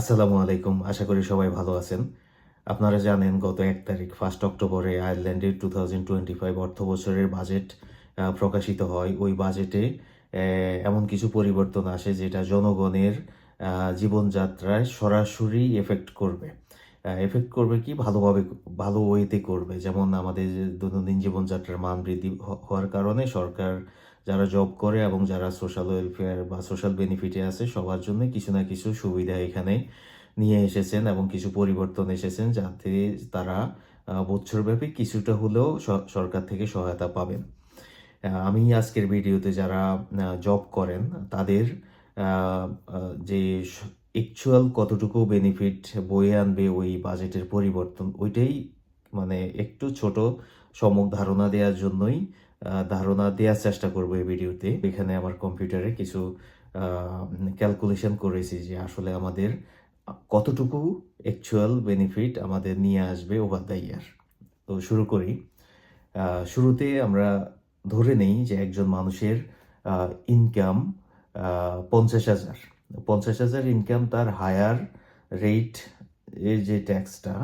আসসালামু আলাইকুম। আশা করি সবাই ভালো আছেন। আপনারা জানেন গত এক তারিখ ফার্স্ট অক্টোবরে আয়ারল্যান্ডের টু থাউজেন্ড টোয়েন্টি ফাইভ অর্থ বছরের বাজেট প্রকাশিত হয়। ওই বাজেটে এমন কিছু পরিবর্তন আসে যেটা জনগণের জীবনযাত্রায় সরাসরি এফেক্ট করবে। এফেক্ট করবে কি? ভালোভাবে, ভালো ওয়েতে করবে। যেমন আমাদের দৈনন্দিন জীবনযাত্রার মান বৃদ্ধি হওয়ার কারণে সরকার যারা জব করে এবং যারা সোশ্যাল ওয়েলফেয়ার বা সোশ্যাল বেনিফিটে আছে, সবার জন্য কিছু না কিছু সুবিধা এখানে নিয়ে এসেছেন এবং কিছু পরিবর্তন এসেছেন যাতে তারা বছরব্যাপী কিছুটা হলেও সরকার থেকে সহায়তা পাবেন। আমি আজকের ভিডিওতে যারা জব করেন, তাদের যে অ্যাকচুয়াল কতটুকু বেনিফিট বয়ে আনবে ওই বাজেটের পরিবর্তন, ওইটাই মানে একটু ছোট সম্যক ধারণা দেওয়ার জন্যই ধারণা দেওয়ার চেষ্টা করব এই ভিডিওতে। এখানে আমার কম্পিউটারে কিছু ক্যালকুলেশন করেছি যে আসলে আমাদের কতটুকু অ্যাকচুয়াল বেনিফিট আমাদের নিয়ে আসবে ওভার দ্য ইয়ার তো শুরু করি। শুরুতে আমরা ধরে নেই যে একজন মানুষের ইনকাম পঞ্চাশ হাজার। পঞ্চাশ হাজার ইনকাম তার হায়ার রেট এর যে ট্যাক্সটা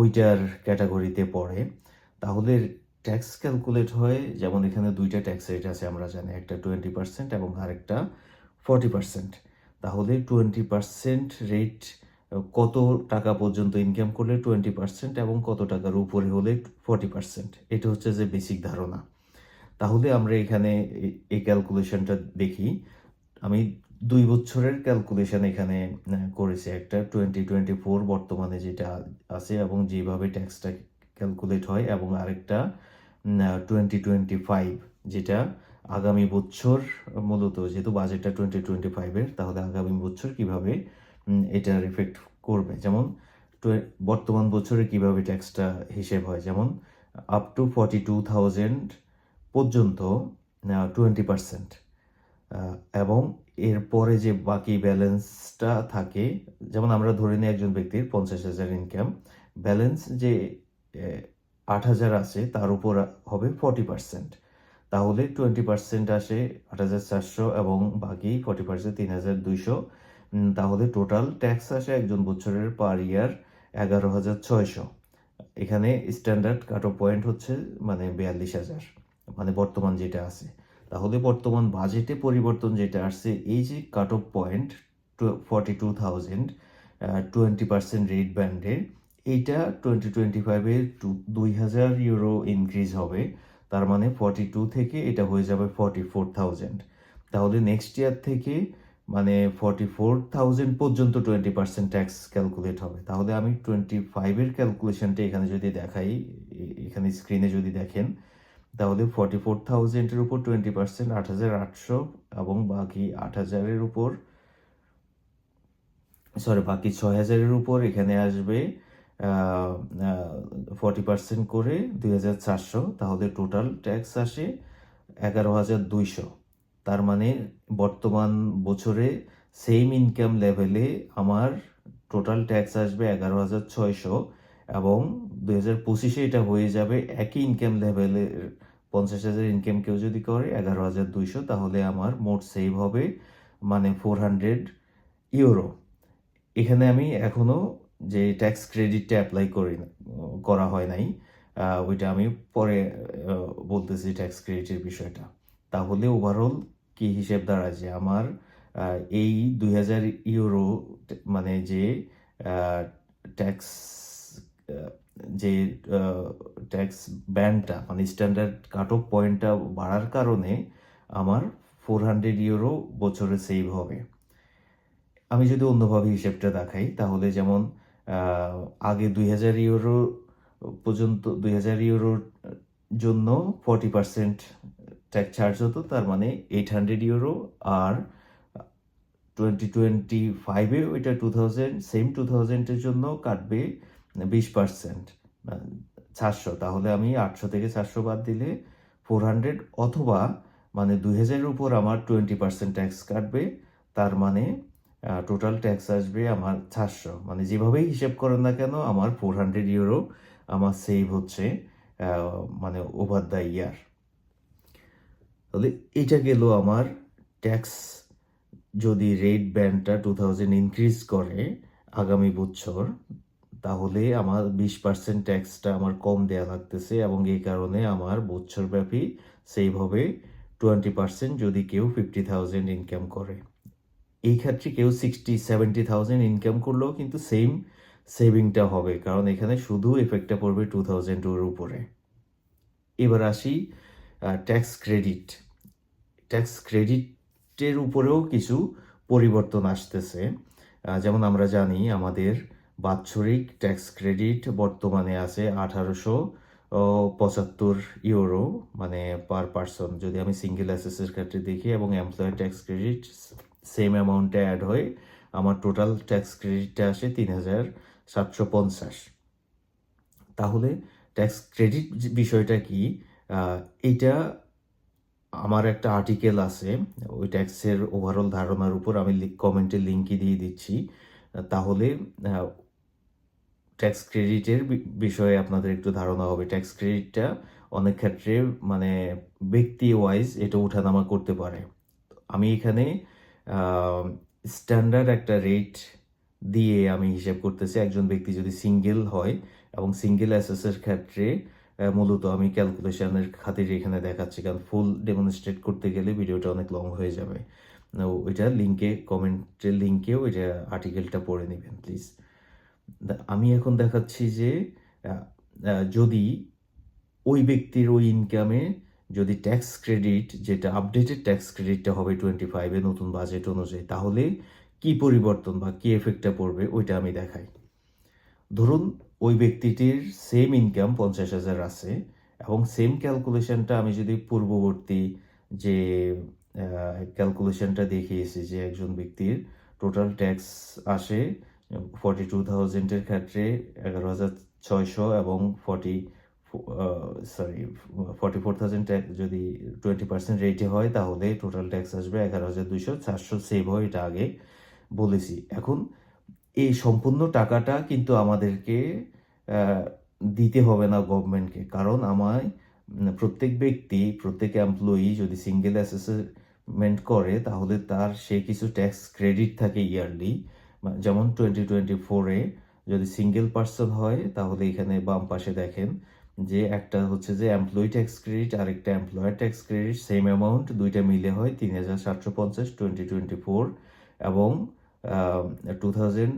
ওইটার ক্যাটাগরিতে পড়ে। তাহলে ট্যাক্স ক্যালকুলেট হয়, যেমন এখানে দুইটা ট্যাক্স রেট আছে আমরা জানি, একটা টোয়েন্টি পার্সেন্ট এবং আরেকটা ফর্টি পার্সেন্ট তাহলে টোয়েন্টি পার্সেন্ট রেট কত টাকা পর্যন্ত ইনকাম করলে টোয়েন্টি পার্সেন্ট এবং কত টাকার উপরে হলে ফর্টি পার্সেন্ট এটা হচ্ছে যে বেসিক ধারণা। তাহলে আমরা এখানে এই ক্যালকুলেশনটা দেখি। আমি দুই বছরের ক্যালকুলেশন এখানে করেছি। একটা টোয়েন্টি টোয়েন্টি ফোর বর্তমানে যেটা আছে এবং যেভাবে ট্যাক্সটা ক্যালকুলেট হয় এবং আরেকটা টোয়েন্টি টোয়েন্টি ফাইভ যেটা আগামী বছর মূলত, যেহেতু বাজেটটা টোয়েন্টি টোয়েন্টি ফাইভের তাহলে আগামী বছর কীভাবে এটার এফেক্ট করবে? যেমন বর্তমান বছরে কীভাবে ট্যাক্সটা হিসেব হয়? যেমন up to forty two thousand পর্যন্ত টোয়েন্টি পার্সেন্ট এবং এরপরে যে বাকি ব্যালেন্সটা থাকে, যেমন আমরা ধরে নিই একজন ব্যক্তির পঞ্চাশ হাজার ইনকাম ব্যালেন্স যে আট হাজার আছে, তার উপর হবে ফর্টি পার্সেন্ট তাহলে টোয়েন্টি পার্সেন্ট আসে আট হাজার চারশো এবং বাকি ফর্টি পার্সেন্ট তিন হাজার দুইশো। তাহলে টোটাল ট্যাক্স আসে একজন বছরের পার ইয়ার এগারো হাজার ছয়শো। এখানে স্ট্যান্ডার্ড কাট অফ পয়েন্ট হচ্ছে মানে বিয়াল্লিশ হাজার মানে বর্তমান যেটা আছে। তাহলে বর্তমান বাজেটে পরিবর্তন যেটা আসছে, এই যে cut off point forty two thousand twenty percent rate ব্যান্ডে এইটা টোয়েন্টি টোয়েন্টি ফাইভে দুই হাজার ইউরো ইনক্রিজ হবে। তার মানে ফর্টি টু থেকে এটা হয়ে যাবে ফর্টি ফোর থাউজেন্ড তাহলে নেক্সট ইয়ার থেকে মানে ফর্টি ফোর থাউজেন্ড পর্যন্ত টোয়েন্টি পার্সেন্ট ট্যাক্স ক্যালকুলেট হবে। তাহলে আমি টোয়েন্টি ফাইভের ক্যালকুলেশনটা এখানে যদি দেখাই এখানে স্ক্রিনে যদি দেখেন, তাহলে ফর্টি ফোর থাউজেন্ডের উপর টোয়েন্টি পার্সেন্ট আট হাজার আটশো এবং বাকি আট হাজারের উপর সরি বাকি ছয় হাজারের উপর এখানে আসবে ফর্টি পার্সেন্ট করে দুই হাজার চারশো, তাহলে টোটাল ট্যাক্স আসে এগারো হাজার দুইশো। তার মানে বর্তমান বছরে সেম ইনকাম লেভেলে আমার টোটাল ট্যাক্স আসবে এগারো হাজার ছয়শো এবং দুই হাজার পঁচিশে এটা হয়ে যাবে একই ইনকাম লেভেলের পঞ্চাশ হাজার ইনকাম কেউ যদি করে এগারো হাজার দুইশো, তাহলে আমার মোট সেভ হবে মানে ফোর হান্ড্রেড ইউরো এখানে আমি এখনও যে ট্যাক্স ক্রেডিটটা অ্যাপ্লাই করি, করা হয় নাই ওইটা আমি পরে বলতেছি ট্যাক্স ক্রেডিটের বিষয়টা। তাহলে ওভারঅল কি হিসেব দাঁড়ায় যে আমার এই দুই হাজার ইউরো মানে যে ট্যাক্স যে ট্যাক্স ব্যান্ডটা মানে স্ট্যান্ডার্ড কাট অফ পয়েন্টটা বাড়ার কারণে আমার ফোর হান্ড্রেড ইউরো বছরে সেভ হবে। আমি যদি অন্যভাবে হিসেবটা দেখাই, তাহলে যেমন আগে দুই হাজার ইউরো পর্যন্ত, দুই হাজার ইউরোর জন্য ফর্টি পার্সেন্ট ট্যাক্স চার্জ হতো, তার মানে এইট হান্ড্রেড ইউরো। আর টোয়েন্টি টোয়েন্টি ফাইভে ওইটা টু থাউজেন্ড সেম টু থাউজেন্ডের জন্য কাটবে বিশ পার্সেন্ট চারশো তাহলে আমি আটশো থেকে চারশো বাদ দিলে ফোর হান্ড্রেড অথবা মানে দুই হাজারের উপর আমার টোয়েন্টি পার্সেন্ট ট্যাক্স কাটবে, তার মানে টোটাল ট্যাক্স আসবে আমার চারশো। মানে যেভাবেই হিসেব করেন না কেন, আমার ফোর হান্ড্রেড ইউরো আমার সেভ হচ্ছে মানে ওভার দ্য ইয়ার তাহলে এটা গেল আমার ট্যাক্স যদি রেট ব্যান্ডটা টু থাউজেন্ড ইনক্রিজ করে আগামী বছর, তাহলে আমার বিশ পার্সেন্ট ট্যাক্সটা আমার কম দেয়া লাগতেছে এবং এই কারণে আমার বছরব্যাপী সেভ হবে টোয়েন্টি পার্সেন্ট যদি কেউ ফিফটি থাউজেন্ড ইনকাম করে। এই ক্ষেত্রে কেউ সিক্সটি সেভেন্টি থাউজেন্ড ইনকাম করলেও কিন্তু সেম সেভিংটা হবে। কারণ এখানে শুধু এফেক্টটা পড়বে টু থাউজেন্ড থাউজেন্ডের উপরে। এবার আসি ট্যাক্স ক্রেডিট ট্যাক্স ক্রেডিটের উপরেও কিছু পরিবর্তন আসতেছে। যেমন আমরা জানি আমাদের বাৎসরিক ট্যাক্স ক্রেডিট বর্তমানে আছে আঠারোশো পঁচাত্তর ইউরো মানে পার পার্সন যদি আমি সিঙ্গেল অ্যাসেসের ক্ষেত্রে দেখি এবং এমপ্লয়ার ট্যাক্স ক্রেডিট সেম অ্যামাউন্টে অ্যাড হয়ে আমার টোটাল ট্যাক্স ক্রেডিটটা আসে তিন হাজার সাতশো পঞ্চাশ। তাহলে ট্যাক্স ক্রেডিট বিষয়টা কি? এইটা আমার একটা আর্টিকেল আছে, ওই ট্যাক্সের ওভারঅল ধারণার উপর আমি কমেন্টে লিঙ্কই দিয়ে দিচ্ছি। তাহলে ট্যাক্স ক্রেডিটের বিষয়ে আপনাদের একটু ধারণা হবে। ট্যাক্স ক্রেডিটটা অনেক ক্ষেত্রে মানে ব্যক্তি ওয়াইজ এটা ওঠানামা করতে পারে। আমি এখানে স্ট্যান্ডার্ড একটা রেট দিয়ে আমি হিসাব করতেছি, একজন ব্যক্তি যদি সিঙ্গেল হয় এবং সিঙ্গেল অ্যাসেসের ক্ষেত্রে মূলত আমি ক্যালকুলেশনের খাতিরে এখানে দেখাচ্ছি, কারণ ফুল ডেমনস্ট্রেট করতে গেলে ভিডিওটা অনেক লং হয়ে যাবে। ওইটা লিঙ্কে কমেন্টের লিঙ্কেও ওইটা আর্টিকেলটা পড়ে নেবেন প্লিজ আমি এখন দেখাচ্ছি যে যদি ওই ব্যক্তির ওই ইনকামে যদি ট্যাক্স ক্রেডিট যেটা আপডেটেড ট্যাক্স ক্রেডিটটা হবে টোয়েন্টি ফাইভে নতুন বাজেট অনুযায়ী, তাহলে কি পরিবর্তন বা কি এফেক্টটা পড়বে, ওইটা আমি দেখাই। ধরুন, ওই ব্যক্তিটির সেম ইনকাম পঞ্চাশ হাজার আছে, এবং সেম ক্যালকুলেশনটা আমি যদি পূর্ববর্তী যে ক্যালকুলেশনটা দেখিয়েছি যে একজন ব্যক্তির টোটাল ট্যাক্স আসে ফর্টি টু থাউজেন্ডের ক্ষেত্রে এগারো হাজার ছয়শো এবং forty sorry forty four thousand যদি টোয়েন্টি পার্সেন্ট রেটে হয়, তাহলে টোটাল ট্যাক্স আসবে এগারো হাজার দুইশো, চারশো সেভ হয়, এটা আগে বলেছি। এখন এই সম্পূর্ণ টাকাটা কিন্তু আমাদেরকে দিতে হবে না গভর্নমেন্টকে কারণ আমায় প্রত্যেক ব্যক্তি, প্রত্যেক এমপ্লয়ি যদি সিঙ্গেল অ্যাসেসমেন্ট করে, তাহলে তার সে কিছু ট্যাক্স ক্রেডিট থাকে ইয়ারলি যেমন টোয়েন্টি টোয়েন্টি ফোরে যদি সিঙ্গেল পার্সন হয়, তাহলে এখানে বাম পাশে দেখেন যে একটা হচ্ছে যে এমপ্লয়ি ট্যাক্স ক্রেডিট আর একটা employer tax credit same amount দুইটা মিলে হয় তিন হাজার সাতশো পঞ্চাশ টোয়েন্টি টোয়েন্টি ফোর এবং টু থাউজেন্ড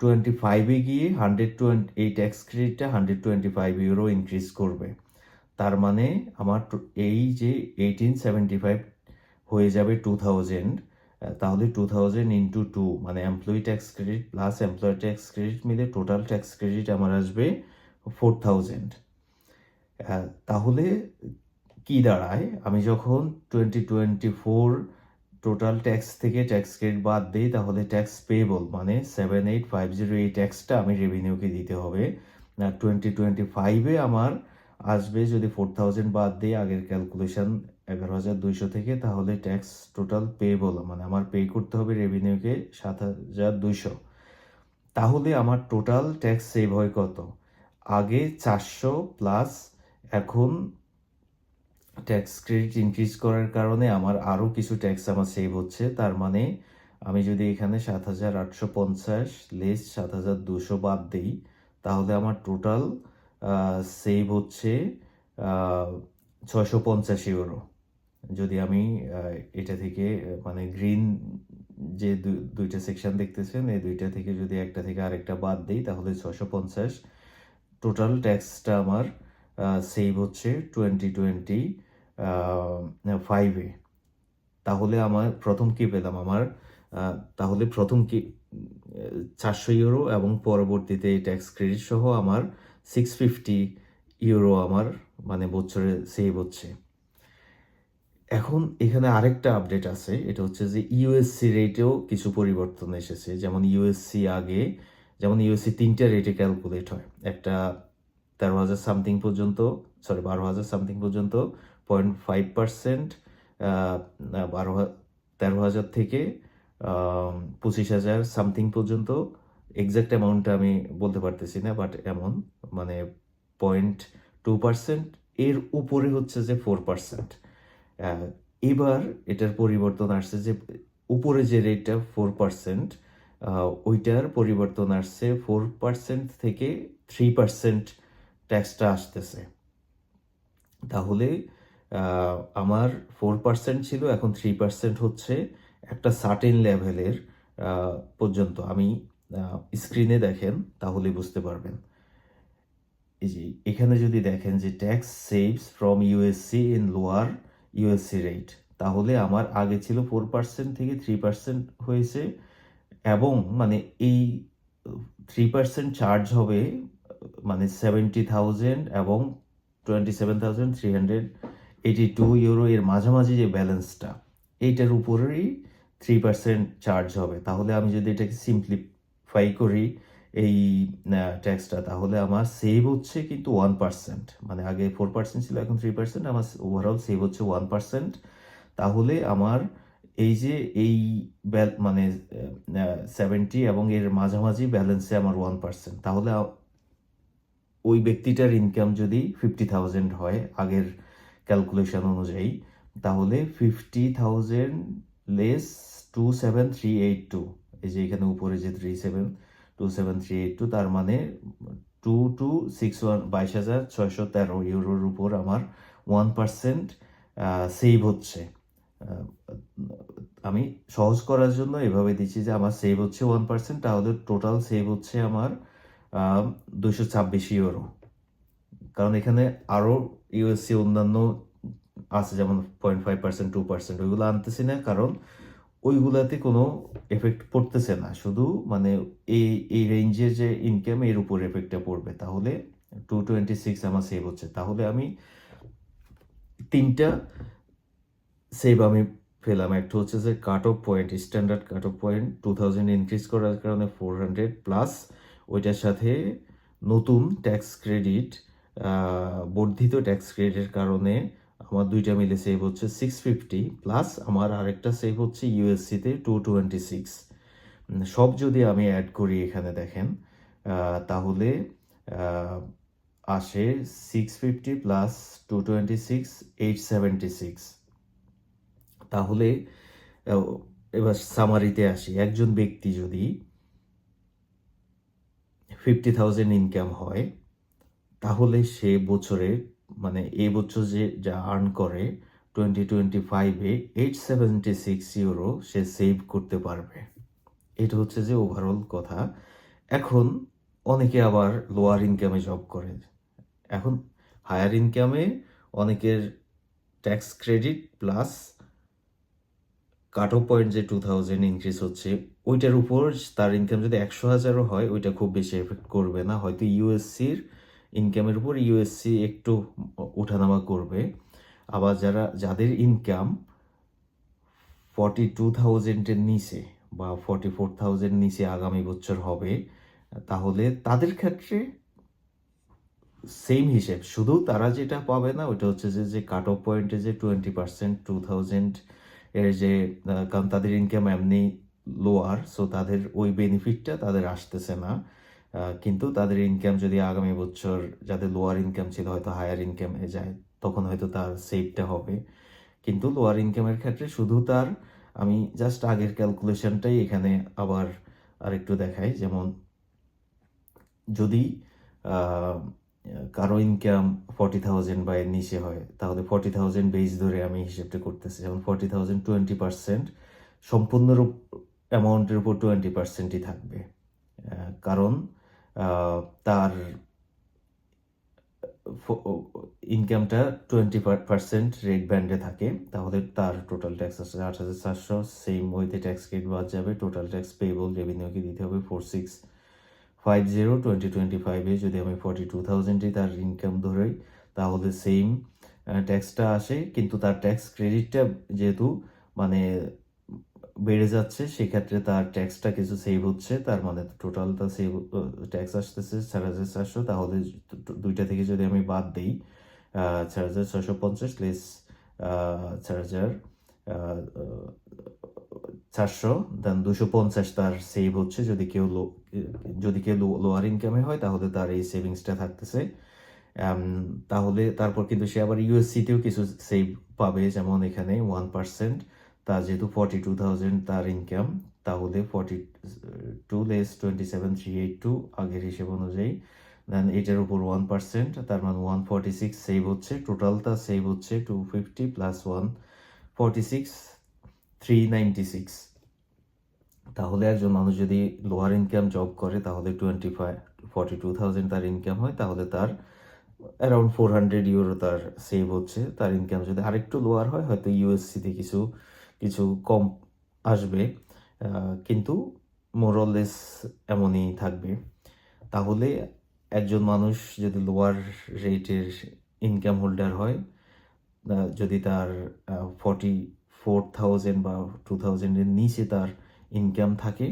টোয়েন্টি ফাইভে গিয়ে হান্ড্রেড টোয়েন্টি এই tax ক্রেডিটটা hundred twenty five euro increase করবে। তার মানে আমার এই যে এইটিন সেভেন্টি ফাইভ হয়ে যাবে টু থাউজেন্ড তাহলে টু থাউজেন্ড ইন্টু টু মানে employee tax credit plus employer tax credit মিলে টোটাল ট্যাক্স ক্রেডিট আমার আসবে ফোর থাউজেন্ড তাহলে কি দাঁড়ায়? আমি যখন twenty twenty four total tax থেকে ট্যাক্স ক্রেডিট বাদ দিই, তাহলে ট্যাক্স পেয়েবল মানে সেভেন এইট ফাইভ জিরো এই ট্যাক্সটা আমি রেভিনিউকে দিতে হবে। আর টোয়েন্টি টোয়েন্টি ফাইভে আমার আসবে যদি ফোর থাউজেন্ড বাদ দিই, আগের ক্যালকুলেশন এগারো হাজার দুইশো থেকে, তাহলে ট্যাক্স টোটাল পেয়েবল মানে আমার পে করতে হবে রেভিনিউকে সাত হাজার দুইশো। তাহলে আমার টোটাল ট্যাক্স সেভ হয় কত? আগে চারশো প্লাস এখন ট্যাক্স ক্রেডিট ইনক্রিজ করার কারণে আমার আরও কিছু ট্যাক্স আমার সেভ হচ্ছে। তার মানে আমি যদি এখানে সাত হাজার আটশো পঞ্চাশ লেস সাত হাজার দুশো বাদ দিই, তাহলে আমার টোটাল সেভ হচ্ছে ছয়শো পঞ্চাশ ইউরো যদি আমি এটা থেকে মানে গ্রিন যে দুইটা সেকশন দেখতেছেন, এই দুইটা থেকে যদি একটা থেকে আরেকটা বাদ দিই, তাহলে ছশো পঞ্চাশ। টোটাল ট্যাক্সটা আমার সেভ হচ্ছে টোয়েন্টি টোয়েন্টি ফাইভে তাহলে আমার প্রথম কি পেলাম? আমার তাহলে প্রথম কি, চারশো ইউরো এবং পরবর্তীতে ট্যাক্স ক্রেডিট সহ আমার সিক্স ফিফটি ইউরো আমার মানে বছরে সেভ হচ্ছে। এখন এখানে আরেকটা আপডেট আছে, এটা হচ্ছে যে ইউএসসি রেটেও কিছু পরিবর্তন এসেছে। যেমন ইউএসসি আগে, যেমন ইউএসসি তিনটা রেটে ক্যালকুলেট হয়। একটা তেরো হাজার সামথিং পর্যন্ত সরি বারো হাজার সামথিং পর্যন্ত পয়েন্ট ফাইভ পার্সেন্ট বারো তেরো হাজার থেকে পঁচিশ হাজার সামথিং পর্যন্ত। এক্স্যাক্ট অ্যামাউন্টটা আমি বলতে পারতেছি না বাট এমন মানে পয়েন্ট টু পার্সেন্ট এর উপরে হচ্ছে যে ফোর পার্সেন্ট এবার এটার পরিবর্তন আসছে যে উপরে যে রেটটা ফোর পার্সেন্ট ওইটার পরিবর্তন আসছে ফোর পার্সেন্ট থেকে থ্রি পার্সেন্ট ট্যাক্সটা আসতেছে। তাহলে আমার ফোর পার্সেন্ট ছিল, এখন থ্রি পার্সেন্ট হচ্ছে একটা সার্টেন লেভেলের পর্যন্ত। আমি স্ক্রিনে দেখেন, তাহলে বুঝতে পারবেন। এই যে, এখানে যদি দেখেন যে tax saves from USC in lower USC rate তাহলে আমার আগে ছিল ফোর পার্সেন্ট থেকে থ্রি পার্সেন্ট হয়েছে এবং মানে এই থ্রি পার্সেন্ট চার্জ হবে মানে সেভেন্টি থাউজেন্ড এবং twenty seven thousand three hundred eighty two euro এর মাঝামাঝি যে ব্যালেন্সটা এইটার উপরেই থ্রি পার্সেন্ট চার্জ হবে। তাহলে আমি যদি এটাকে সিম্পলিফাই করি, এই ট্যাক্সটা তাহলে আমার সেভ হচ্ছে কিন্তু ওয়ান পার্সেন্ট মানে আগে ফোর পার্সেন্ট ছিল, এখন থ্রি পার্সেন্ট আমার ওভারঅল সেভ হচ্ছে ওয়ান পার্সেন্ট তাহলে আমার এই যে এই মানে সেভেন্টি এবং এর মাঝামাঝি ব্যালেন্সে আমার ওয়ান পার্সেন্ট তাহলে ওই ব্যক্তিটার ইনকাম যদি ফিফটি থাউজেন্ড হয় আগের ক্যালকুলেশন অনুযায়ী, তাহলে fifty thousand less two seven three eight two এই যে এখানে উপরে যে three seven two seven three eight two তার মানে টু টু সিক্স ওয়ান বাইশ হাজার ছয়শো তেরো ইউরোর উপর আমার ওয়ান পার্সেন্ট সেভ হচ্ছে। আমি সহজ করার জন্য এভাবে দিচ্ছি যে আমার সেভ হচ্ছে ওয়ান পার্সেন্ট তাহলে টোটাল সেভ হচ্ছে আমার দুশো ছাব্বিশ ইউরো কারণ এখানে আরও ইউএসসি অন্যান্য আছে, যেমন point five percent two percent ওইগুলো আনতেছি না, কারণ ওইগুলাতে কোনো এফেক্ট পড়তেছে না। শুধু মানে এই এই রেঞ্জের যে ইনকাম এর উপর এফেক্টটা পড়বে। তাহলে টু টোয়েন্টি সিক্স আমার সেভ হচ্ছে। তাহলে আমি তিনটা সেভ আমি পেলাম। একটা হচ্ছে যে cut off point standard cut off point two thousand increase করার কারণে ফোর হান্ড্রেড প্লাস ওইটার সাথে নতুন ট্যাক্স ক্রেডিট বর্ধিত ট্যাক্স ক্রেডিটের কারণে আমার দুইটা মিলে সেভ হচ্ছে সিক্স ফিফটি প্লাস আমার আরেকটা সেভ হচ্ছে ইউএসসিতে টু টোয়েন্টি সিক্স সব যদি আমি অ্যাড করি এখানে দেখেন তাহলে আসে six fifty plus two twenty six eight seventy six তাহলে এবার সামারিতে আসি। একজন ব্যক্তি যদি ফিফটি থাউজেন্ড ইনকাম হয়, তাহলে সে বছরে মানে এই বছর যে যা আর্ন করে টোয়েন্টি টোয়েন্টি ফাইভে এইট সেভেন্টি সিক্স ইউরো সে সেভ করতে পারবে। এটা হচ্ছে যে ওভারঅল কথা। এখন অনেকে আবার লোয়ার ইনকামে জব করে। এখন হায়ার ইনকামে অনেকের tax credit plus cut off point যে টু থাউজেন্ড ইনক্রিজ হচ্ছে ওইটার উপর তার ইনকাম যদি একশো হাজারও হয়, ওইটা খুব বেশি এফেক্ট করবে না। হয়তো ইউএসসির ইনকামের উপর ইউএসসি একটু ওঠানামা করবে। আবার যারা, যাদের ইনকাম ফর্টি টু থাউজেন্ডের নিচে বা ফর্টি ফোর থাউজেন্ড নিচে আগামী বছর হবে, তাহলে তাদের ক্ষেত্রে সেম হিসেব। শুধু তারা যেটা পাবে না, ওইটা হচ্ছে যে যে কাট অফ পয়েন্টে যে টোয়েন্টি পার্সেন্ট টু থাউজেন্ড এর যে কারণ তাদের ইনকাম এমনি লোয়ার সো তাদের ওই বেনিফিটটা তাদের আসতেছে না। কিন্তু তাদের ইনকাম যদি আগামী বছর যাদের লোয়ার ইনকাম ছিল হয়তো হায়ার ইনকামে যায়, তখন হয়তো তার সেভটা হবে। কিন্তু লোয়ার ইনকামের ক্ষেত্রে শুধু তার, আমি জাস্ট আগের ক্যালকুলেশনটাই এখানে আবার আরেকটু দেখাই। যেমন যদি কারও ইনকাম ফর্টি থাউজেন্ড বা এর নিচে হয়, তাহলে ফর্টি থাউজেন্ড বেস ধরে আমি হিসেবটা করতেছি। যেমন ফর্টি থাউজেন্ড টোয়েন্টি পার্সেন্ট সম্পূর্ণ অ্যামাউন্টের উপর টোয়েন্টি পার্সেন্টই থাকবে। কারণ তার ইনকামটা টোয়েন্টি পার্সেন্ট রেট ব্যান্ডে থাকে, তাহলে তার টোটাল ট্যাক্স আছে আট হাজার চারশো সেম ওয়েতে ট্যাক্স ক্রেডিট বাদ যাবে টোটাল ট্যাক্স পেয়েবল রেভিনিউকে দিতে হবে four six five zero twenty twenty ফাইভে যদি আমি ফর্টি টু থাউজেন্ডই তার ইনকাম ধরি তাহলে সেম ট্যাক্সটা আসে, কিন্তু তার ট্যাক্স ক্রেডিটটা যেহেতু মানে বেড়ে যাচ্ছে, সেক্ষেত্রে তার ট্যাক্সটা কিছু সেভ হচ্ছে, তার মানে টোটালটা সেভ ট্যাক্স আসতেছে চার হাজার চারশো। তাহলে দুইটা থেকে যদি আমি বাদ দিই চার হাজার ছশো পঞ্চাশ প্লেস চার হাজার চারশো দেন দুশো পঞ্চাশ তার সেভ হচ্ছে। যদি কেউ লো যদি কেউ লোয়ার ইনকামে হয়, তাহলে তার এই সেভিংসটা থাকতেছে। তাহলে তারপর কিন্তু সে আবার ইউএসসিতেও কিছু সেভ পাবে, যেমন এখানে ওয়ান পার্সেন্ট তার যেহেতু ফর্টি টু থাউজেন্ড তার ইনকাম তাহলে forty two less twenty seven three eight two আগের হিসেব অনুযায়ী দেন এটার উপর ওয়ান পার্সেন্ট তার মানে ওয়ান ফর্টি সিক্স সেভ হচ্ছে টোটালটা সেভ হচ্ছে two fifty plus one forty six three ninety six তাহলে একজন মানুষ যদি লোয়ার ইনকাম জব করে, তাহলে twenty five forty two thousand তার ইনকাম হয়, তাহলে তার অ্যারাউন্ড ফোর হান্ড্রেড ইউরো তার সেভ হচ্ছে, তার ইনকাম যদি আরেকটু লোয়ার হয়, হয়তো ইউএসসিতে কিছু কিছু কম আসবে কিন্তু মোরলেস এমনই থাকবে। তাহলে একজন মানুষ যদি লোয়ার রেটের ইনকাম হোল্ডার হয় যদি তার ফর্টি ফোর থাউজেন্ড বা টু থাউজেন্ডের নিচে তার ইনকাম থাকে,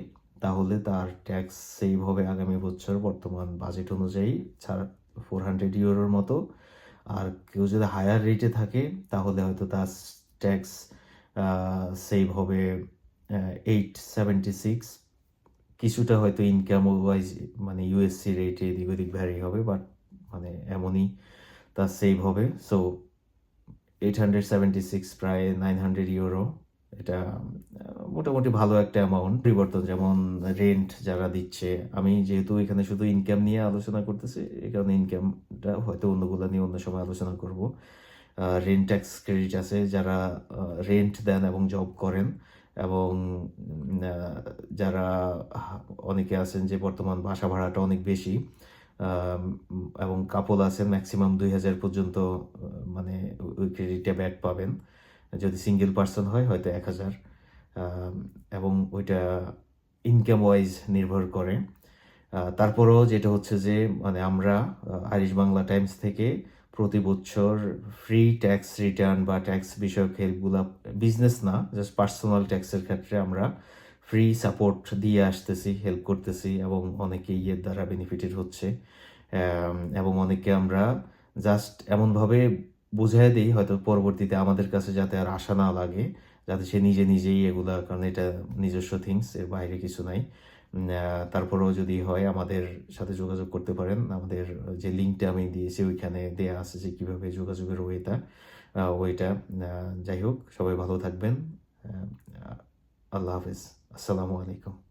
তাহলে তার ট্যাক্স সেভ হবে আগামী বছর বর্তমান বাজেট অনুযায়ী, ছাড় ফোর হান্ড্রেড ইউরোর মতো। আর কেউ যদি হায়ার রেটে থাকে, তাহলে হয়তো তার ট্যাক্স সেভ হবে এইট সেভেন্টি সিক্স কিছুটা হয়তো ইনকাম ওয়াইজ মানে ইউএসসি রেটে এদিক ওদিক ভ্যারি হবে বাট মানে এমনই তার সেভ হবে। So eight hundred seventy six প্রায় নাইন হান্ড্রেড ইউরো এটা মোটামুটি ভালো একটা অ্যামাউন্ট পরিবর্তন যেমন রেন্ট যারা দিচ্ছে, আমি যেহেতু এখানে শুধু ইনকাম নিয়ে আলোচনা করতেছি এই কারণে ইনকামটা হয়তো অন্যগুলো নিয়ে অন্য সময় আলোচনা করব। রেন্ট ট্যাক্স ক্রেডিট আছে, যারা রেন্ট দেন এবং জব করেন এবং যারা অনেকে আছেন যে বর্তমান বাসা ভাড়াটা অনেক বেশি এবং কাপল আছেন ম্যাক্সিমাম দুই হাজার পর্যন্ত মানে ওই ক্রেডিটে ব্যাক পাবেন। যদি সিঙ্গেল পার্সন হয়, হয়তো এক হাজার এবং ওইটা ইনকাম ওয়াইজ নির্ভর করে। তারপরেও যেটা হচ্ছে যে মানে আমরা আইরিশ বাংলা টাইমস থেকে প্রতি বছর ফ্রি ট্যাক্স রিটার্ন বা ট্যাক্স বিষয়ক হেল্পগুলো বিজনেস না জাস্ট পার্সোনাল ট্যাক্সের ক্ষেত্রে আমরা ফ্রি সাপোর্ট দিয়ে আসতেছি হেল্প করতেছি এবং অনেকে ইয়ের দ্বারা বেনিফিটেড হচ্ছে। এবং অনেকে আমরা জাস্ট এমনভাবে বুঝাই দিই, হয়তো পরবর্তীতে আমাদের কাছে যাতে আর আশা না লাগে, যাতে সে নিজে নিজেই এগুলা, কারণ এটা নিজস্ব থিংস এর বাইরে কিছু নাই। তারপরেও যদি হয় আমাদের সাথে যোগাযোগ করতে পারেন। আমাদের যে লিঙ্কটা আমি দিয়েছি ওইখানে দেয়া আছে যে কীভাবে যোগাযোগের ওয়েটা ওইটা যাই হোক, সবাই ভালো থাকবেন। আল্লাহ হাফিজ। আসসালামু আলাইকুম।